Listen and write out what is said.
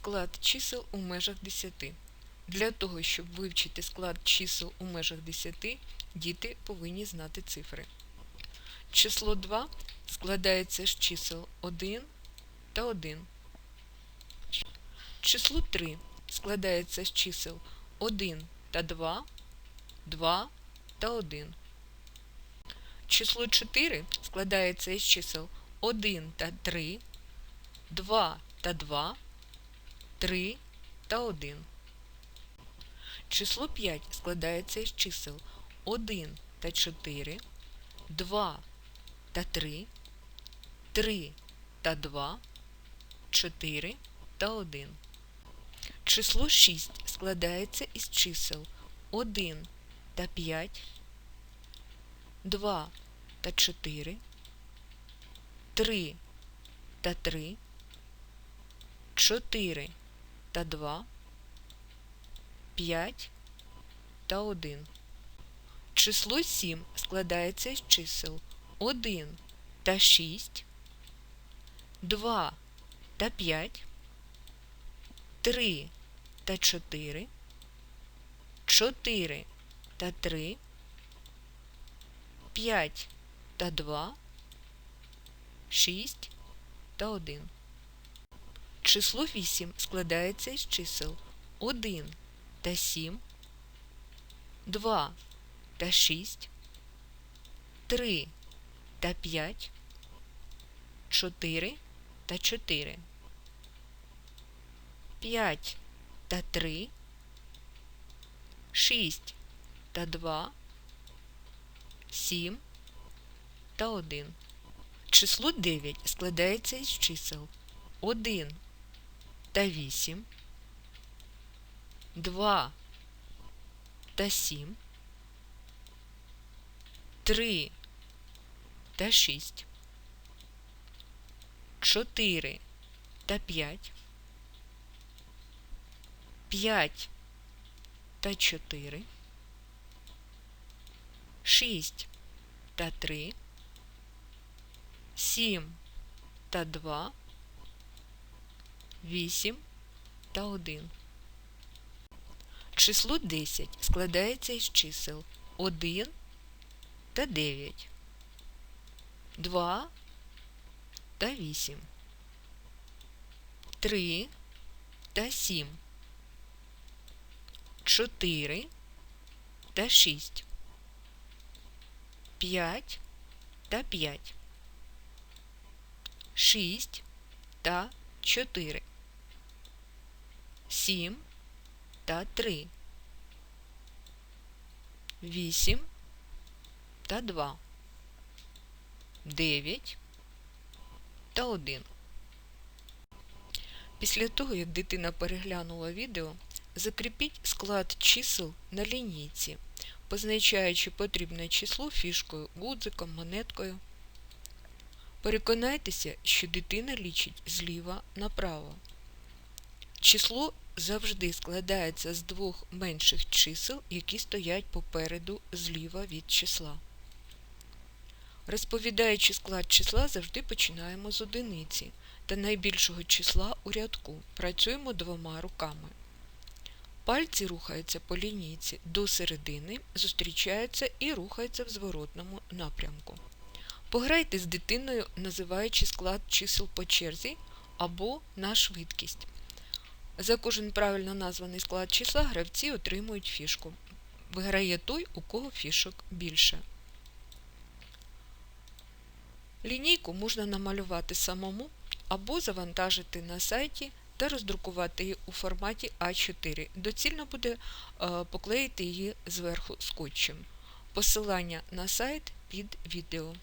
склад чисел у межах 10. Для того, щоб вивчити склад чисел у межах 10, діти повинні знати цифри. Число 2 складається з чисел 1 та 1. Число 3 складається з чисел 1 та 2, 2 та 1. Число 4 складається із чисел 1 та 3, 2 та 2, 3 та 1. Число 5 складається із чисел 1 та 4, 2 та 3, 3 та 2, 4 та 1. Число 6 складається із чисел 1 та 5, 2 та 4, 3 та 3, 4 та 2, 5 та 1. Число 7 складається із чисел 1 та 6, 2 та 5, 3 та 4, 4 та 3, 5 та 2, 6 та 1. Число 8 складається із чисел 1 та 7, 2 та 6, 3 та 5, 4 та 4, 5 та 3, 6 та 2, 7 та 1. Число 9 складається із чисел 1 та 8, 2 та 7, 3 та 6, 4 та 5, 5 та 4, 6 та 3, 7 та 2, 8 та 1. Число 10 складається із чисел 1 та 9, 2 та 8, 3 та 7, 4 та 6, 5 та 5, 6 та 4, 7 та 3, 8 та 2, 9 та 1. Після того, як дитина переглянула відео, закріпіть склад чисел на лінійці, позначаючи потрібне число фішкою, гудзиком, монеткою. Переконайтеся, що дитина лічить зліва направо. Число завжди складається з двох менших чисел, які стоять попереду зліва від числа. Розповідаючи склад числа, завжди починаємо з одиниці та найбільшого числа у рядку. Працюємо двома руками. Пальці рухаються по лінійці до середини, зустрічаються і рухаються в зворотному напрямку. Пограйте з дитиною, називаючи склад чисел по черзі або на швидкість. За кожен правильно названий склад числа гравці отримують фішку. Виграє той, у кого фішок більше. Лінійку можна намалювати самому або завантажити на сайті та роздрукувати її у форматі А4. Доцільно буде е, поклеїти її зверху скотчем. Посилання на сайт під відео.